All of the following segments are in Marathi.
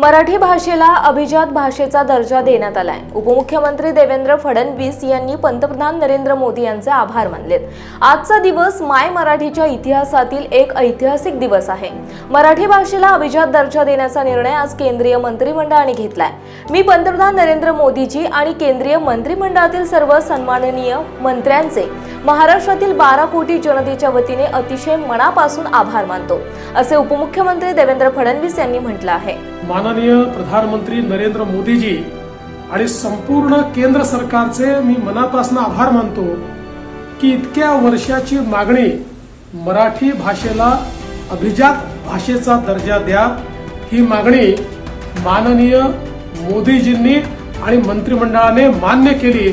मराठी भाषेला अभिजात भाषेचा दर्जा देण्यात आलाय. उपमुख्यमंत्री देवेंद्र फडणवीस यांनी पंतप्रधान नरेंद्र मोदी यांचे आभार मानलेत. आजचा दिवस माय मराठीच्या इतिहासातील एक ऐतिहासिक दिवस आहे. मराठी भाषेला अभिजात दर्जा देण्याचा निर्णय आज केंद्रीय मंत्रिमंडळाने घेतलाय. मी पंतप्रधान नरेंद्र मोदीजी आणि केंद्रीय मंत्रिमंडळातील सर्व सन्माननीय मंत्र्यांचे महाराष्ट्रातील बारा कोटी जनतेच्या वतीने अतिशय मनापासून आभार मानतो असे उपमुख्यमंत्री देवेंद्र फडणवीस यांनी म्हटलं आहे. माननीय प्रधानमंत्री नरेंद्र मोदीजी आणि संपूर्ण केंद्र सरकारचे मी मनापासून आभार मानतो की इतक्या वर्षाची मागणी मराठी भाषेला अभिजात भाषेचा दर्जा द्या ही मागणी माननीय मोदीजींनी आणि मंत्रिमंडळाने मान्य केली.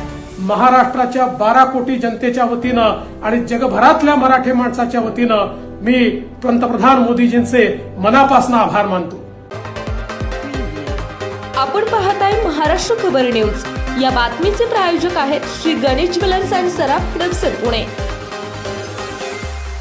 महाराष्ट्राच्या बारा कोटी जनतेच्या वतीनं आणि जगभरातल्या मराठी माणसाच्या वतीनं मी पंतप्रधान मोदीजींचे मनापासून आभार मानतो. आपण पाहताय महाराष्ट्र खबर न्यूज. या बातमीचे प्रायोजक आहेत श्री गणेश ज्वेलर्स अँड सराफ हडपसर पुणे.